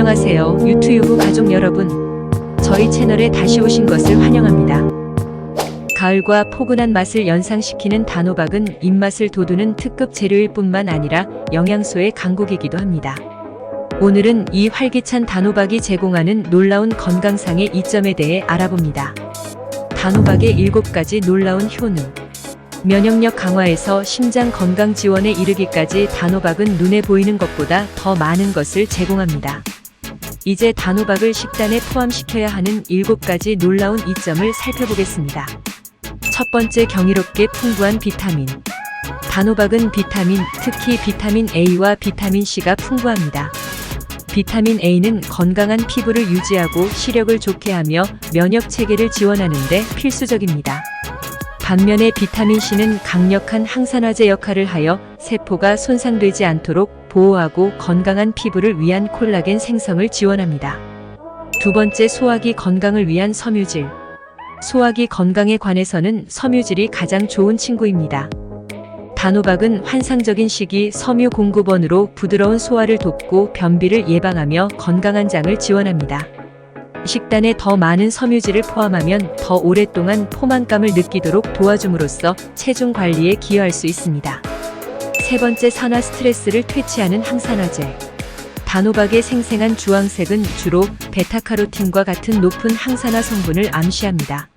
안녕하세요. 유튜브 가족 여러분. 저희 채널에 다시 오신 것을 환영합니다. 가을과 포근한 맛을 연상시키는 단호박은 입맛을 돋우는 특급 재료일 뿐만 아니라 영양소의 강국이기도 합니다. 오늘은 이 활기찬 단호박이 제공하는 놀라운 건강상의 이점에 대해 알아봅니다. 단호박의 7가지 놀라운 효능. 면역력 강화에서 심장 건강 지원에 이르기까지 단호박은 눈에 보이는 것보다 더 많은 것을 제공합니다. 이제 단호박을 식단에 포함시켜야 하는 7가지 놀라운 이점을 살펴보겠습니다. 첫 번째 경이롭게 풍부한 비타민. 단호박은 비타민, 특히 비타민 A와 비타민 C가 풍부합니다. 비타민 A는 건강한 피부를 유지하고 시력을 좋게 하며 면역 체계를 지원하는데 필수적입니다. 반면에 비타민 C는 강력한 항산화제 역할을 하여 세포가 손상되지 않도록 보호하고 건강한 피부를 위한 콜라겐 생성을 지원합니다. 두 번째 소화기 건강을 위한 섬유질. 소화기 건강에 관해서는 섬유질이 가장 좋은 친구입니다. 단호박은 환상적인 식이 섬유 공급원으로 부드러운 소화를 돕고 변비를 예방하며 건강한 장을 지원합니다. 식단에 더 많은 섬유질을 포함하면 더 오랫동안 포만감을 느끼도록 도와줌으로써 체중 관리에 기여할 수 있습니다. 세 번째 산화 스트레스를 퇴치하는 항산화제. 단호박의 생생한 주황색은 주로 베타카로틴과 같은 높은 항산화 성분을 암시합니다.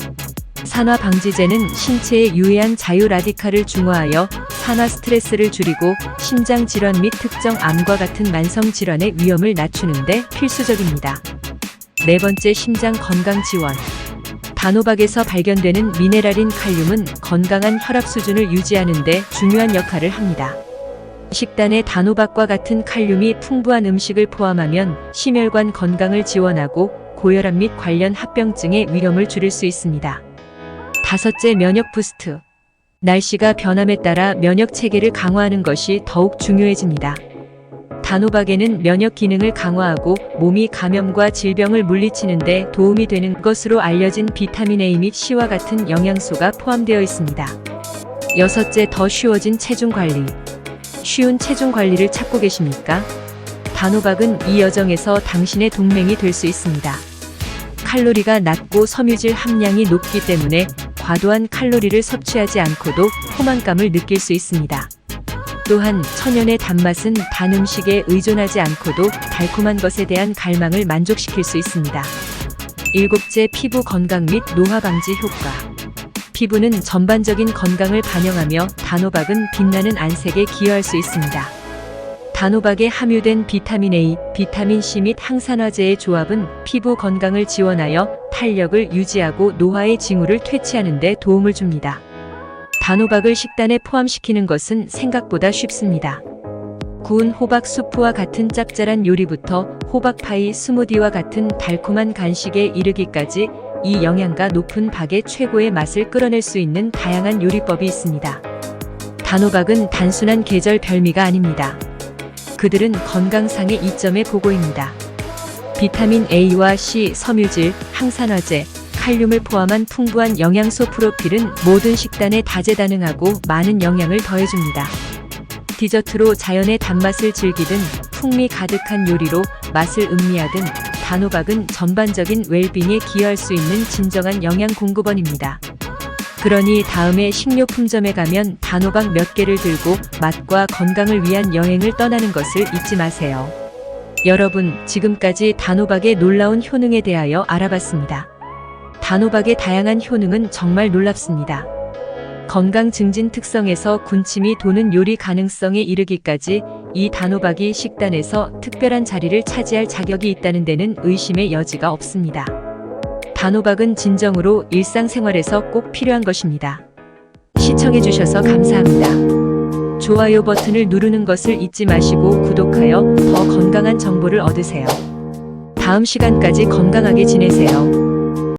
산화 방지제는 신체에 유해한 자유 라디칼을 중화하여 산화 스트레스를 줄이고 심장 질환 및 특정 암과 같은 만성 질환의 위험을 낮추는데 필수적입니다. 네 번째 심장 건강 지원. 단호박에서 발견되는 미네랄인 칼륨은 건강한 혈압 수준을 유지하는 데 중요한 역할을 합니다. 식단에 단호박과 같은 칼륨이 풍부한 음식을 포함하면 심혈관 건강을 지원하고 고혈압 및 관련 합병증의 위험을 줄일 수 있습니다. 다섯째 면역 부스트. 날씨가 변함에 따라 면역 체계를 강화하는 것이 더욱 중요해집니다. 단호박에는 면역 기능을 강화하고 몸이 감염과 질병을 물리치는데 도움이 되는 것으로 알려진 비타민 A 및 C와 같은 영양소가 포함되어 있습니다. 여섯째 더 쉬워진 체중 관리. 쉬운 체중 관리를 찾고 계십니까? 단호박은 이 여정에서 당신의 동맹이 될 수 있습니다. 칼로리가 낮고 섬유질 함량이 높기 때문에 과도한 칼로리를 섭취하지 않고도 포만감을 느낄 수 있습니다. 또한 천연의 단맛은 단 음식에 의존하지 않고도 달콤한 것에 대한 갈망을 만족시킬 수 있습니다. 일곱째 피부 건강 및 노화 방지 효과. 피부는 전반적인 건강을 반영하며 단호박은 빛나는 안색에 기여할 수 있습니다. 단호박에 함유된 비타민 A, 비타민 C 및 항산화제의 조합은 피부 건강을 지원하여 탄력을 유지하고 노화의 징후를 퇴치하는 데 도움을 줍니다. 단호박을 식단에 포함시키는 것은 생각보다 쉽습니다. 구운 호박 수프와 같은 짭짤한 요리부터 호박 파이 스무디와 같은 달콤한 간식에 이르기까지 이 영양가 높은 박의 최고의 맛을 끌어낼 수 있는 다양한 요리법이 있습니다. 단호박은 단순한 계절 별미가 아닙니다. 그들은 건강상의 이점에 보고입니다. 비타민 A와 C, 섬유질, 항산화제, 칼륨을 포함한 풍부한 영양소 프로필은 모든 식단에 다재다능하고 많은 영양을 더해줍니다. 디저트로 자연의 단맛을 즐기든 풍미 가득한 요리로 맛을 음미하든 단호박은 전반적인 웰빙에 기여할 수 있는 진정한 영양 공급원입니다. 그러니 다음에 식료품점에 가면 단호박 몇 개를 들고 맛과 건강을 위한 여행을 떠나는 것을 잊지 마세요. 여러분, 지금까지 단호박의 놀라운 효능에 대하여 알아봤습니다. 단호박의 다양한 효능은 정말 놀랍습니다. 건강 증진 특성에서 군침이 도는 요리 가능성에 이르기까지 이 단호박이 식단에서 특별한 자리를 차지할 자격이 있다는 데는 의심의 여지가 없습니다. 단호박은 진정으로 일상생활에서 꼭 필요한 것입니다. 시청해주셔서 감사합니다. 좋아요 버튼을 누르는 것을 잊지 마시고 구독하여 더 건강한 정보를 얻으세요. 다음 시간까지 건강하게 지내세요.